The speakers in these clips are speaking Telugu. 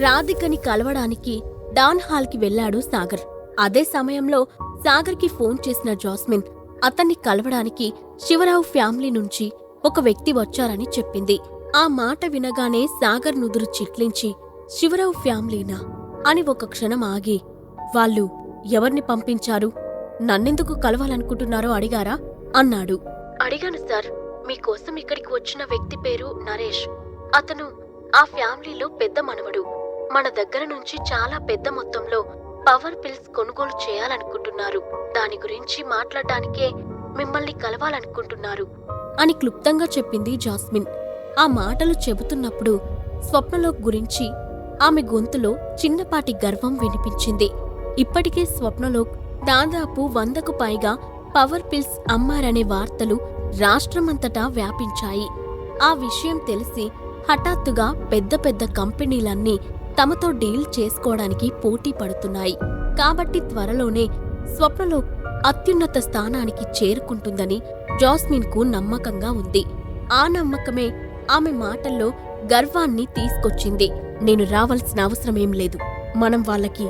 రాధికని కలవడానికి డాన్ హాల్కి వెళ్ళాడు సాగర్. అదే సమయంలో సాగర్కి ఫోన్ చేసిన జాస్మిన్ అతన్ని కలవడానికి శివరావు ఫ్యామిలీ నుంచి ఒక వ్యక్తి వచ్చారని చెప్పింది. ఆ మాట వినగానే సాగర్ నుదురు చిట్లించి శివరావు ఫ్యామిలీనా? అని ఒక క్షణం ఆగి వాళ్ళు ఎవరిని పంపించారు? నన్నెందుకు కలవాలనుకుంటున్నారో అడిగారా? అన్నాడు. అడిగాను సార్. మీకోసం ఇక్కడికి వచ్చిన వ్యక్తి పేరు నరేష్. అతను ఆ ఫ్యామిలీలో పెద్ద మనవడు. మన దగ్గర నుంచి చాలా పెద్ద మొత్తంలో పవర్ పిల్స్ కొనుగోలు చేయాలనుకుంటున్నారు. దాని గురించి మాట్లాడడానికే మిమ్మల్ని కలవాలనుకుంటున్నారు. అని క్లుప్తంగా చెప్పింది జాస్మిన్. ఆ మాటలు చెబుతున్నప్పుడు స్వప్నలోక్ గురించి ఆమె గొంతులో చిన్నపాటి గర్వం వినిపించింది. ఇప్పటికే స్వప్నలోక్ దాదాపు వందకు పైగా పవర్ పిల్స్ అమ్మారనే వార్తలు రాష్ట్రమంతటా వ్యాపించాయి. ఆ విషయం తెలిసి హఠాత్తుగా పెద్ద పెద్ద కంపెనీలన్నీ తమతో డీల్ చేసుకోవడానికి పోటీ పడుతున్నాయి. కాబట్టి త్వరలోనే స్వప్నలో అత్యున్నత స్థానానికి చేరుకుంటుందని జాస్మిన్కు నమ్మకంగా ఉంది. ఆ నమ్మకమే ఆమె మాటల్లో గర్వాన్ని తీసుకొచ్చింది. నేను రావాల్సిన అవసరమేం లేదు. మనం వాళ్ళకి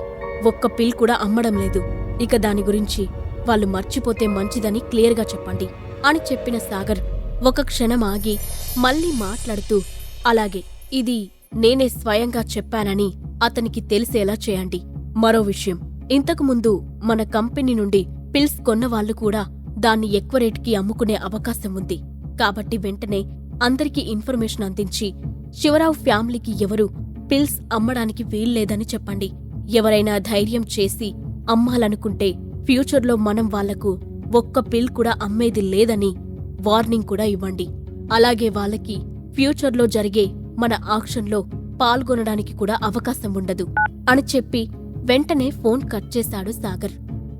ఒక్క పిల్ కూడా అమ్మడం లేదు. ఇక దాని గురించి వాళ్ళు మర్చిపోతే మంచిదని క్లియర్గా చెప్పండి అని చెప్పిన సాగర్ ఒక క్షణం ఆగి మళ్ళీ మాట్లాడుతూ అలాగే ఇది నేనే స్వయంగా చెప్పానని అతనికి తెలిసేలా చేయండి. మరో విషయం ఇంతకు ముందు మన కంపెనీ నుండి పిల్స్ కొన్నవాళ్ళు కూడా దాన్ని ఎక్కువ రేటుకి అమ్ముకునే అవకాశం ఉంది. కాబట్టి వెంటనే అందరికీ ఇన్ఫర్మేషన్ అందించి శివరావు ఫ్యామిలీకి ఎవరు పిల్స్ అమ్మడానికి వీల్లేదని చెప్పండి. ఎవరైనా ధైర్యం చేసి అమ్మాలనుకుంటే ఫ్యూచర్లో మనం వాళ్ళకు ఒక్క పిల్ కూడా అమ్మేది లేదని వార్నింగ్ కూడా ఇవ్వండి. అలాగే వాళ్ళకి ఫ్యూచర్లో జరిగే మన ఆక్షన్లో పాల్గొనడానికి కూడా అవకాశం ఉండదు అని చెప్పి వెంటనే ఫోన్ కట్ చేశాడు సాగర్.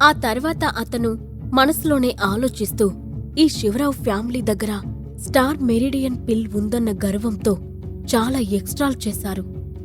ఆ తర్వాత అతను మనసులోనే ఆలోచిస్తూ ఈ శివరావు ఫ్యామిలీ దగ్గర స్టార్ మెరిడియన్ పిల్ ఉందన్న గర్వంతో చాలా ఎక్స్ట్రాల్ చేశారు.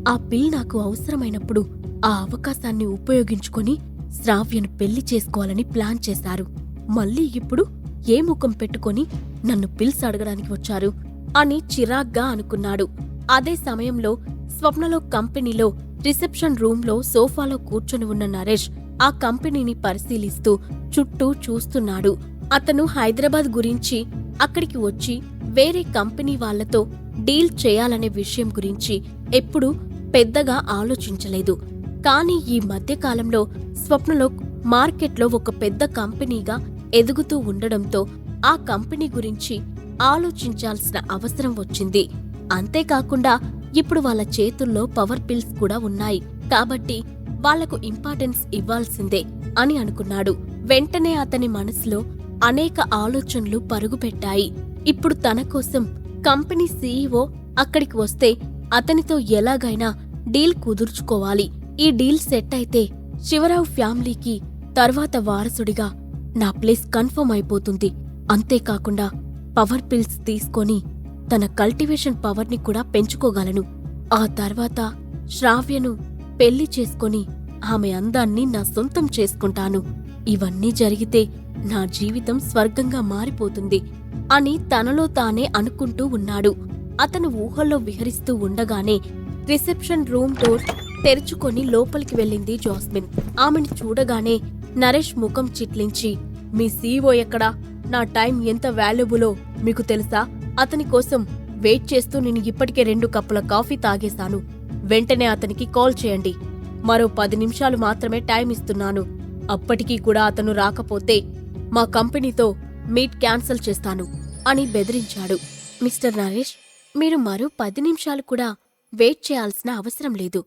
ఆ పిల్ నాకు అవసరమైనప్పుడు ఆ అవకాశాన్ని ఉపయోగించుకొని శ్రావ్యను పెళ్ళి చేసుకోవాలని ప్లాన్ చేశారు. మళ్ళీ ఇప్పుడు ఏ ముఖం పెట్టుకొని నన్ను పిల్స్ అడగడానికి వచ్చారు అని చిరాగ్గా అనుకున్నాడు. అదే సమయంలో స్వప్నలో కంపెనీలో రిసెప్షన్ రూంలో సోఫాలో కూర్చొని ఉన్న నరేష్ ఆ కంపెనీని పరిశీలిస్తూ చుట్టూ చూస్తున్నాడు. అతను హైదరాబాద్ గురించి అక్కడికి వచ్చి వేరే కంపెనీ వాళ్ళతో డీల్ చేయాలనే విషయం గురించి ఎప్పుడూ పెద్దగా ఆలోచించలేదు. కానీ ఈ మధ్యకాలంలో స్వప్నలో మార్కెట్లో ఒక పెద్ద కంపెనీగా ఎదుగుతూ ఉండడంతో ఆ కంపెనీ గురించి ఆలోచించాల్సిన అవసరం వచ్చింది. అంతేకాకుండా ఇప్పుడు వాళ్ళ చేతుల్లో పవర్ పిల్స్ కూడా ఉన్నాయి. కాబట్టి వాళ్ళకు ఇంపార్టెన్స్ ఇవ్వాల్సిందే అని అనుకున్నాడు. వెంటనే అతని మనసులో అనేక ఆలోచనలు పరుగుపెట్టాయి. ఇప్పుడు తన కోసం కంపెనీ సీఈఓ అక్కడికి వస్తే అతనితో ఎలాగైనా డీల్ కుదుర్చుకోవాలి. ఈ డీల్ సెట్ అయితే శివరావు ఫ్యామిలీకి తర్వాత వారసుడిగా నా ప్లేస్ కన్ఫర్మ్ అయిపోతుంది. అంతేకాకుండా పవర్ పిల్స్ తీసుకొని తన కల్టివేషన్ పవర్ని కూడా పెంచుకోగలను. ఆ తర్వాత శ్రావ్యను పెళ్ళి చేసుకొని ఆమె అందాన్ని నా సొంతం చేసుకుంటాను. ఇవన్నీ జరిగితే నా జీవితం స్వర్గంగా మారిపోతుంది అని తనలో తానే అనుకుంటూ ఉన్నాడు. అతను ఊహల్లో విహరిస్తూ ఉండగానే రిసెప్షన్ రూమ్ డోర్ తెరుచుకొని లోపలికి వెళ్ళింది జాస్మిన్. ఆమెను చూడగానే నరేష్ ముఖం చిట్లించి మీ సీఓ ఎక్కడా? నా టైం ఎంత వాల్యుబులో? మీకు తెలుసా? అతని కోసం వెయిట్ చేస్తూ నేను ఇప్పటికే రెండు కప్పుల కాఫీ తాగేశాను. వెంటనే అతనికి కాల్ చేయండి. మరో పది నిమిషాలు మాత్రమే టైం ఇస్తున్నాను. అప్పటికీ కూడా అతను రాకపోతే మా కంపెనీతో మీట్ క్యాన్సిల్ చేస్తాను అని బెదిరించాడు. మిస్టర్ నరేష్ మీరు మరో పది నిమిషాలు కూడా వెయిట్ చేయాల్సిన అవసరం లేదు.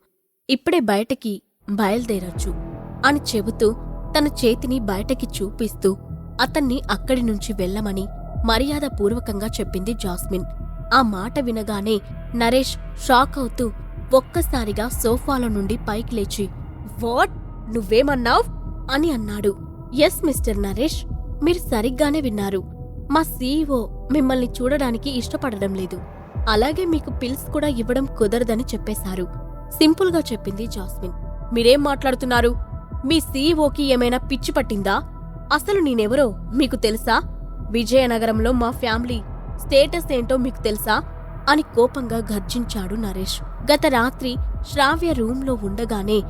ఇప్పుడే బయటకి బయలుదేరొచ్చు అని చెబుతూ తన చేతిని బయటకి చూపిస్తూ అతన్ని అక్కడి నుంచి వెళ్ళమని మర్యాదపూర్వకంగా చెప్పింది జాస్మిన్. ఆ మాట వినగానే నరేష్ షాక్ అవుతూ ఒక్కసారిగా సోఫాలో నుండి పైకి లేచి వాట్? నువ్వేమన్నావ్? అని అన్నాడు. Yes mister Naresh. మీరు సరిగ్గానే విన్నారు. మా సీఈఓ మిమ్మల్ని చూడడానికి ఇష్టపడడం లేదు. అలాగే మీకు పిల్స్ కూడా ఇవ్వడం కుదరదని చెప్పేశారు. సింపుల్గా చెప్పింది జాస్మిన్. మీరేం మాట్లాడుతున్నారు? మీ సీఈఓకి ఏమైనా పిచ్చి పట్టిందా? అసలు నేనెవరో మీకు తెలుసా? విజయనగరంలో మా ఫ్యామిలీ స్టేటస్ ఏంటో మీకు తెలుసా? అని కోపంగా గర్జించాడు నరేష్. గత రాత్రి శ్రావ్య రూంలో ఉండగానే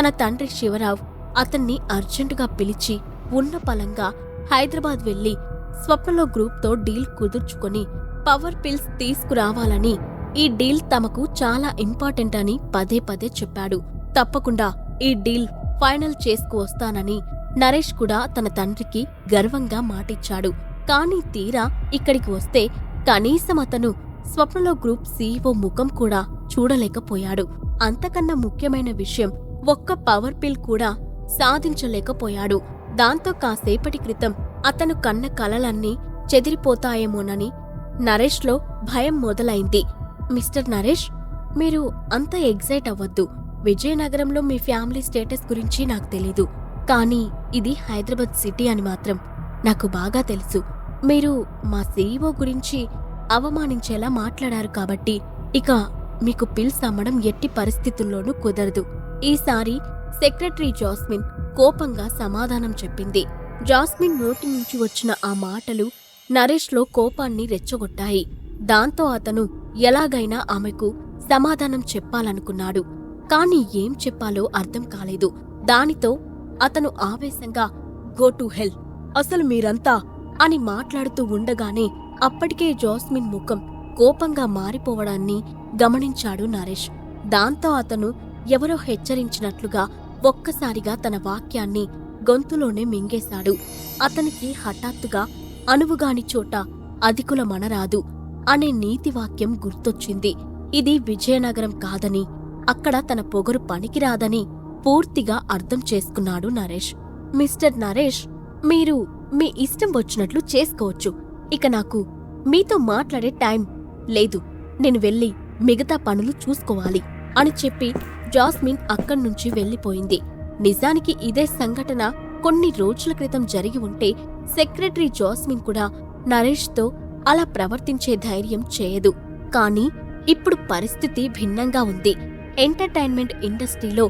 తన తండ్రి శివరావు అతన్ని అర్జెంటుగా పిలిచి ఉన్న పలంగా హైదరాబాద్ వెళ్ళి స్వప్నలో గ్రూప్తో డీల్ కుదుర్చుకొని పవర్ పిల్స్ తీసుకురావాలని ఈ డీల్ తమకు చాలా ఇంపార్టెంట్ అని పదే పదే చెప్పాడు. తప్పకుండా ఈ డీల్ ఫైనల్ చేసుకువస్తానని నరేష్ కూడా తన తండ్రికి గర్వంగా మాటిచ్చాడు. కానీ తీరా ఇక్కడికి వస్తే కనీసం అతను స్వప్నలో గ్రూప్ సీఈఓ ముఖం కూడా చూడలేకపోయాడు. అంతకన్నా ముఖ్యమైన విషయం ఒక్క పవర్ పిల్ కూడా సాధించలేకపోయాడు. దాంతో కాసేపటి క్రితం అతను కన్న కలలన్నీ చెదిరిపోతాయేమోనని నరేష్లో భయం మొదలైంది. మిస్టర్ నరేష్ మీరు అంత ఎగ్జైట్ అవ్వద్దు. విజయనగరంలో మీ ఫ్యామిలీ స్టేటస్ గురించి నాకు తెలీదు. కానీ ఇది హైదరాబాద్ సిటీ అని మాత్రం. నాకు బాగా తెలుసు. మీరు మా సీఈఓ గురించి అవమానించేలా మాట్లాడారు కాబట్టి ఇక మీకు పిల్స్ అమ్మడం ఎట్టి పరిస్థితుల్లోనూ కుదరదు. ఈసారి సెక్రటరీ జాస్మిన్ కోపంగా సమాధానం చెప్పింది. జాస్మిన్ నోటి నుంచి వచ్చిన ఆ మాటలు నరేష్లో కోపాన్ని రెచ్చగొట్టాయి. దాంతో అతను ఎలాగైనా ఆమెకు సమాధానం చెప్పాలనుకున్నాడు. కాని ఏం చెప్పాలో అర్థం కాలేదు. దానితో అతను ఆవేశంగా గో టు హెల్ అసలు మీరంతా అని మాట్లాడుతూ ఉండగానే అప్పటికే జాస్మిన్ ముఖం కోపంగా మారిపోవడాన్ని గమనించాడు నరేష్. దాంతో అతను ఎవరో హెచ్చరించినట్లుగా ఒక్కసారిగా తన వాక్యాన్ని గొంతులోనే మింగేశాడు. అతనికి హఠాత్తుగా అనువుగాని చోట అధికుల మనరాదు అనే నీతివాక్యం గుర్తొచ్చింది. ఇది విజయనగరం కాదని అక్కడ తన పొగరు పనికిరాదని పూర్తిగా అర్థం చేసుకున్నాడు నరేష్. మిస్టర్ నరేష్ మీరు మీ ఇష్టం వచ్చినట్లు చేసుకోవచ్చు. ఇక నాకు మీతో మాట్లాడే టైం లేదు. నేను వెళ్ళి మిగతా పనులు చూసుకోవాలి అని చెప్పి జాస్మిన్ అక్కడ్నుంచి వెళ్ళిపోయింది. నిజానికి ఇదే సంఘటన కొన్ని రోజుల క్రితం జరిగి ఉంటే సెక్రటరీ జాస్మిన్ కూడా నరేష్తో అలా ప్రవర్తించే ధైర్యం చేయదు. కానీ ఇప్పుడు పరిస్థితి భిన్నంగా ఉంది. ఎంటర్టైన్మెంట్ ఇండస్ట్రీలో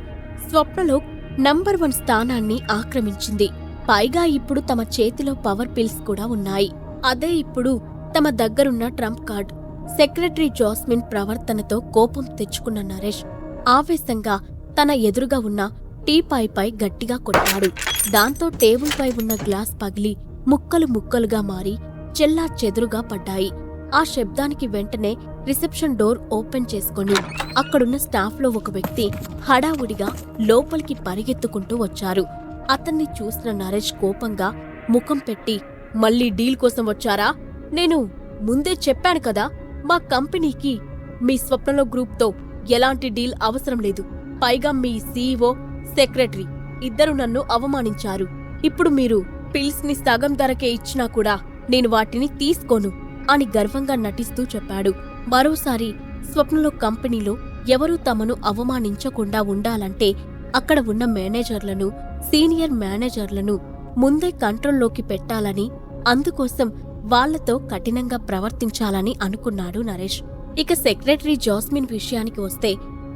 స్వప్నలో నంబర్ వన్ స్థానాన్ని ఆక్రమించింది. పైగా ఇప్పుడు తమ చేతిలో పవర్ పిల్స్ కూడా ఉన్నాయి. అదే ఇప్పుడు తమ దగ్గరున్న ట్రంప్ కార్డ్ సెక్రటరీ జాస్మిన్ ప్రవర్తనతో కోపం తెచ్చుకున్న నరేష్ ఆవేశంగా తన ఎదురుగా ఉన్న టీపాయ్పై గట్టిగా కొట్టాడు. దాంతో టేబుల్పై ఉన్న గ్లాస్ పగిలి ముక్కలు ముక్కలుగా మారి చెల్లా చెదురుగా పడ్డాయి. ఆ శబ్దానికి వెంటనే రిసెప్షన్ డోర్ ఓపెన్ చేసుకొని అక్కడున్న స్టాఫ్లో ఒక వ్యక్తి హడావుడిగా లోపలికి పరిగెత్తుకుంటూ వచ్చారు. అతన్ని చూసిన నరేష్ కోపంగా ముఖం పెట్టి మళ్ళీ డీల్ కోసం వచ్చారా? నేను ముందే చెప్పాను కదా మా కంపెనీకి మీ స్వప్నలో గ్రూప్తో ఎలాంటి డీల్ అవసరం లేదు. పైగా మీ సీఈఓ సెక్రటరీ ఇద్దరు నన్ను అవమానించారు. ఇప్పుడు మీరు పిల్స్ని సగం ధరకే ఇచ్చినా కూడా నేను వాటిని తీసుకోను అని గర్వంగా నటిస్తూ చెప్పాడు. మరోసారి స్వప్నలో కంపెనీలో ఎవరూ తమను అవమానించకుండా ఉండాలంటే అక్కడ ఉన్న మేనేజర్లను సీనియర్ మేనేజర్లను ముందే కంట్రోల్లోకి పెట్టాలని అందుకోసం వాళ్ళతో కఠినంగా ప్రవర్తించాలని అనుకున్నాడు నరేష్. ఇక సెక్రటరీ జాస్మిన్ విషయానికి వస్తే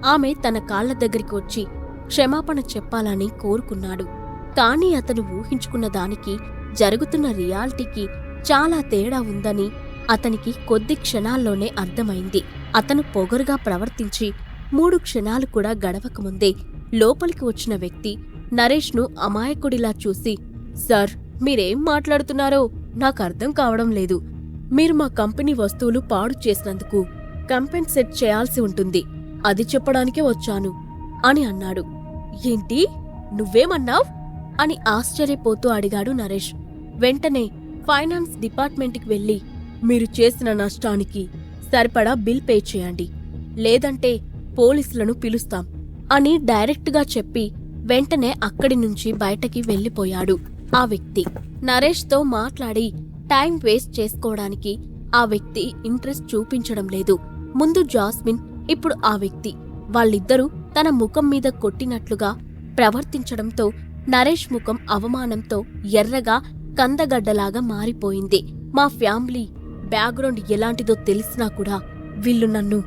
ఆమె తన కాళ్ళ దగ్గరికి వచ్చి క్షమాపణ చెప్పాలని కోరుకున్నాడు. కానీ అతను ఊహించుకున్న దానికి జరుగుతున్న రియాలిటీకి చాలా తేడా ఉందని అతనికి కొద్ది క్షణాల్లోనే అర్థమైంది. అతను పొగరుగా ప్రవర్తించి మూడు క్షణాలు కూడా గడవకముందే లోపలికి వచ్చిన వ్యక్తి నరేష్ను అమాయకుడిలా చూసి సార్ మీరేం మాట్లాడుతున్నారో నాకు అర్థం కావడం లేదు. మీరు మా కంపెనీ వస్తువులు పాడు చేసినందుకు కంపెన్సేట్ చేయాల్సి ఉంటుంది. అది చెప్పడానికే వచ్చాను. అని అన్నాడు. ఏంటి? నువ్వేమన్నావ్? అని ఆశ్చర్యపోతూ అడిగాడు నరేష్. వెంటనే ఫైనాన్స్ డిపార్ట్మెంట్కి వెళ్ళి మీరు చేసిన నష్టానికి సరిపడా బిల్ పే చేయండి. లేదంటే పోలీసులను పిలుస్తాం అని డైరెక్ట్గా చెప్పి వెంటనే అక్కడి నుంచి బయటకి వెళ్ళిపోయాడు ఆ వ్యక్తి. నరేష్తో మాట్లాడి టైం వేస్ట్ చేసుకోవడానికి ఆ వ్యక్తి ఇంట్రెస్ట్ చూపించడం లేదు. ముందు జాస్మిన్ ఇప్పుడు ఆ వ్యక్తి. వాళ్ళిద్దరూ తన ముఖం మీద కొట్టినట్లుగా ప్రవర్తించడంతో నరేష్ ముఖం అవమానంతో ఎర్రగా కందగడ్డలాగా మారిపోయింది. మా ఫ్యామిలీ బ్యాక్గ్రౌండ్ ఎలాంటిదో తెలిసినా కూడా వీళ్ళు నన్ను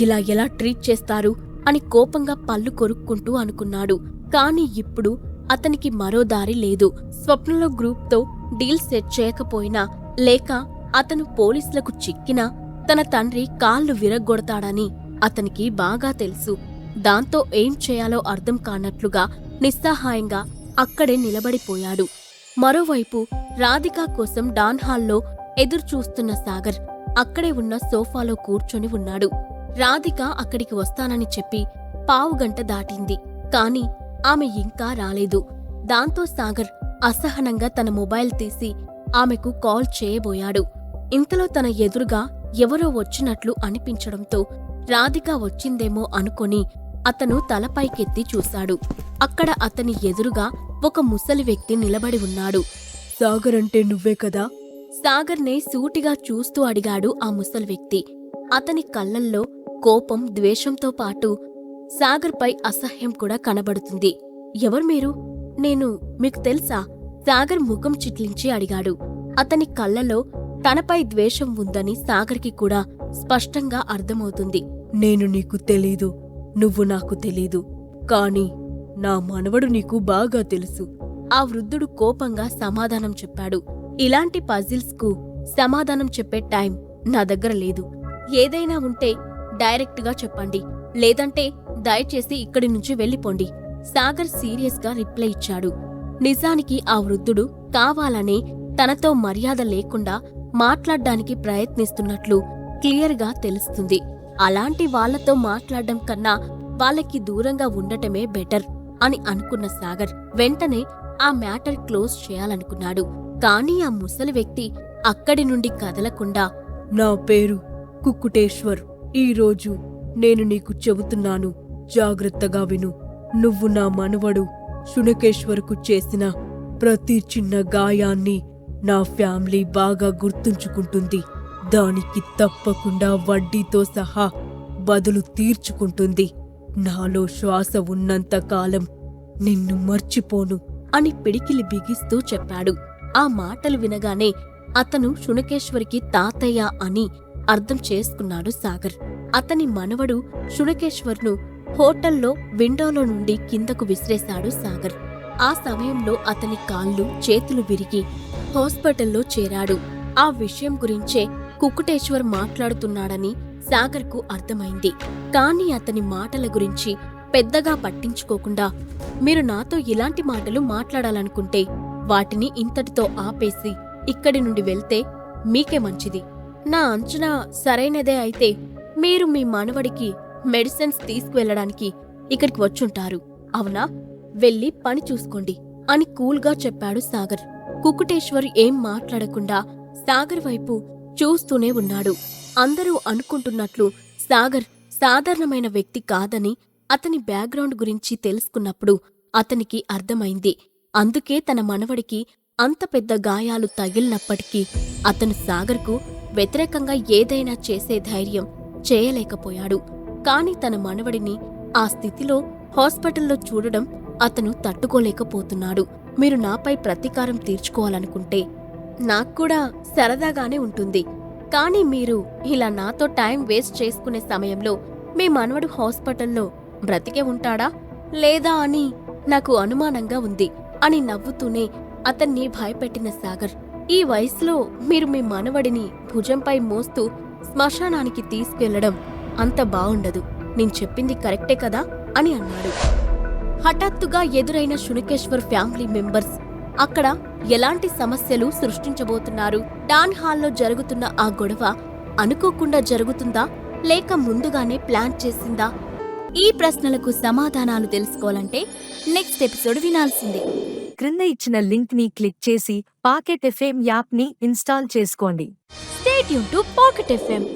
ఇలా ఎలా ట్రీట్ చేస్తారు అని కోపంగా పళ్ళు కొరుక్కుంటూ అనుకున్నాడు. కాని ఇప్పుడు అతనికి మరో దారి లేదు. స్వప్నలో గ్రూప్తో డీల్ సెట్ చేయకపోయినా లేక అతను పోలీసులకు చిక్కినా తన తండ్రి కాళ్ళు విరగ్గొడతాడని అతనికి బాగా తెలుసు. దాంతో ఏం చేయాలో అర్థం కానట్లుగా నిస్సహాయంగా అక్కడే నిలబడిపోయాడు. మరోవైపు రాధికా కోసం డాన్ హాల్లో ఎదురుచూస్తున్న సాగర్ అక్కడే ఉన్న సోఫాలో కూర్చొని ఉన్నాడు. రాధిక అక్కడికి వస్తానని చెప్పి పావుగంట దాటింది. కాని ఆమె ఇంకా రాలేదు. దాంతో సాగర్ అసహనంగా తన మొబైల్ తీసి ఆమెకు కాల్ చేయబోయాడు. ఇంతలో తన ఎదురుగా ఎవరో వచ్చినట్లు అనిపించడంతో రాధిక వచ్చిందేమో అనుకొని అతను తలపైకెత్తి చూశాడు. అక్కడ అతని ఎదురుగా ఒక ముసలి వ్యక్తి నిలబడి ఉన్నాడు. సాగర్ అంటే నువ్వే కదా? సాగర్నే సూటిగా చూస్తూ అడిగాడు ఆ ముసలి వ్యక్తి. అతని కళ్ళల్లో కోపం ద్వేషంతో పాటు సాగర్పై అసహ్యం కూడా కనబడుతుంది. ఎవరు మీరు? నేను మీకు తెలుసా? సాగర్ ముఖం చిట్లించి అడిగాడు. అతని కళ్ళలో తనపై ద్వేషం ఉందని సాగర్కి కూడా స్పష్టంగా అర్థమవుతుంది. నేను నీకు తెలీదు. నువ్వు నాకు తెలీదు. కాని నా మనవడు నీకు బాగా తెలుసు. ఆ వృద్ధుడు కోపంగా సమాధానం చెప్పాడు. ఇలాంటి పజిల్స్కు సమాధానం చెప్పే టైం నా దగ్గర లేదు. ఏదైనా ఉంటే డైరెక్ట్గా చెప్పండి. లేదంటే దయచేసి ఇక్కడి నుంచి వెళ్ళిపోండి. సాగర్ సీరియస్గా రిప్లై ఇచ్చాడు. నిజానికి ఆ వృద్ధుడు కావాలనే తనతో మర్యాద లేకుండా మాట్లాడ్డానికి ప్రయత్నిస్తున్నట్లు క్లియర్గా తెలుస్తుంది. అలాంటి వాళ్ళతో మాట్లాడడం కన్నా వాళ్ళకి దూరంగా ఉండటమే బెటర్ అని అనుకున్న సాగర్ వెంటనే ఆ మ్యాటర్ క్లోజ్ చేయాలనుకున్నాడు. కానీ ఆ ముసలి వ్యక్తి అక్కడి నుండి కదలకుండా నా పేరు కుక్కుటేశ్వర్. ఈరోజు నేను నీకు చెబుతున్నాను. జాగ్రత్తగా విను. నువ్వు నా మనవడు. శునకేశ్వర్కు చేసిన ప్రతి చిన్న గాయాన్ని నా ఫ్యామిలీ బాగా గుర్తుంచుకుంటుంది. దానికి తప్పకుండా వడ్డీతో సహా బదులు తీర్చుకుంటుంది. నాలో శ్వాస ఉన్నంత కాలం నిన్ను మర్చిపోను అని పిడికిలి బిగిస్తూ చెప్పాడు. ఆ మాటలు వినగానే అతను శునకేశ్వరికి తాతయ్య అని అర్థం చేసుకున్నాడు సాగర్. అతని మనవడు శునకేశ్వర్ను హోటల్లో విండోలో నుండి కిందకు విసిరేశాడు సాగర్. ఆ సమయంలో అతని కాళ్ళు చేతులు విరిగి హాస్పిటల్లో చేరాడు. ఆ విషయం గురించే కుకుటేశ్వర్ మాట్లాడుతున్నాడని సాగర్కు అర్థమైంది. కాని అతని మాటల గురించి పెద్దగా పట్టించుకోకుండా మీరు నాతో ఇలాంటి మాటలు మాట్లాడాలనుకుంటే వాటిని ఇంతటితో ఆపేసి ఇక్కడి నుండి వెళ్తే మీకే మంచిది. నా అంచనా సరైనదే అయితే మీరు మీ మనవడికి మెడిసిన్స్ తీసుకువెళ్ళడానికి ఇక్కడికి వచ్చుంటారు. అవునా? వెళ్ళి పని చూసుకోండి అని కూల్గా చెప్పాడు సాగర్. కుకుటేశ్వర్ ఏం మాట్లాడకుండా సాగర్ వైపు చూస్తూనే ఉన్నాడు. అందరూ అనుకుంటున్నట్లు సాగర్ సాధారణమైన వ్యక్తి కాదని అతని బ్యాక్గ్రౌండ్ గురించి తెలుసుకున్నప్పుడు అతనికి అర్థమైంది. అందుకే తన మనవడికి అంత పెద్ద గాయాలు తగిలినప్పటికీ అతను సాగర్కు వ్యతిరేకంగా ఏదైనా చేసే ధైర్యం చేయలేకపోయాడు. కాని తన మనవడిని ఆ స్థితిలో హాస్పిటల్లో చూడడం అతను తట్టుకోలేకపోతున్నాడు. మీరు నాపై ప్రతీకారం తీర్చుకోవాలనుకుంటే నాక్కూడా సరదాగానే ఉంటుంది. కానీ మీరు ఇలా నాతో టైం వేస్ట్ చేసుకునే సమయంలో మీ మనవడు హాస్పిటల్లో బ్రతికే ఉంటాడా? లేదా అని నాకు అనుమానంగా ఉంది అని నవ్వుతూనే అతన్ని భయపెట్టిన సాగర్. ఈ వయసులో మీరు మీ మనవడిని భుజంపై మోస్తూ శ్మశానానికి తీసుకెళ్ళడం అంత బావుండదు. నేను చెప్పింది కరెక్టే కదా? అని అన్నాడు. హఠాత్తుగా ఎదురైన శునకేశ్వర్ ఫ్యామిలీ మెంబర్స్ అక్కడ ఎలాంటి సమస్యలు సృష్టించబోతున్నారు? డాన్ హాల్లో జరుగుతున్న ఆ గొడవ అనుకోకుండా జరుగుతుందా? లేక ముందుగానే ప్లాన్ చేసిందా? ఈ ప్రశ్నలకు సమాధానాలు తెలుసుకోవాలంటే నెక్స్ట్ ఎపిసోడ్ వినాల్సిందే. క్రింద ఇచ్చిన లింక్ని క్లిక్ చేసి పాకెట్ ఎఫ్ఎం యాప్ని ఇన్స్టాల్ చేసుకోండి. స్టేట్ యూన్ టు పాకెట్ ఎఫ్ఎం.